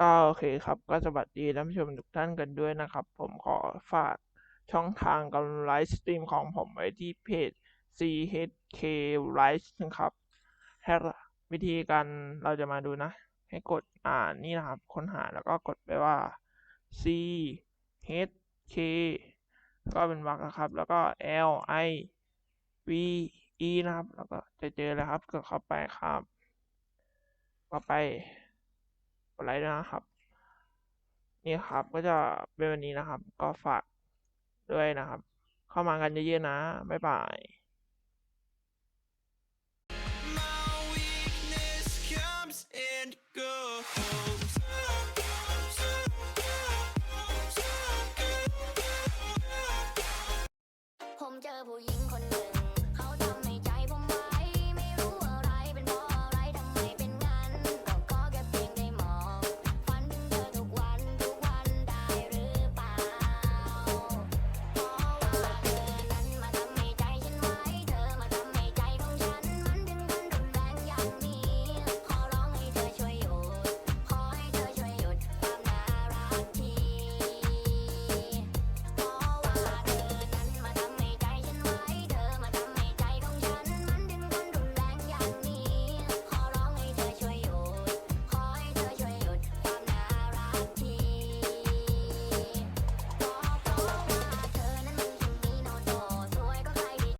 ก็โอเคครับ ก็สวัสดีท่านผู้ชมทุกท่านกันด้วยนะครับ ผมขอฝากช่องทางการไลฟ์สตรีมของผมไว้ที่เพจ CHK Live นะครับถ้วิธีการเราจะมาดูนะ ให้กดอ่านนี่นะครับค้นหาแล้วก็กดไปว่า CHK ก็เป็นวรรคนะครับ แล้วก็ L I V E นะครับ แล้วก็จะเจอแล้วครับกดเข้าไปครับก็ไป ดไลค์ด้วยนะครับ นี่ครับก็จะเป็นวันนี้นะครับ ก็ฝากด้วยนะครับ เข้ามากันเยอะๆนะ บ๊ายบายผมเจอผู้หญิงคนหนึ่ง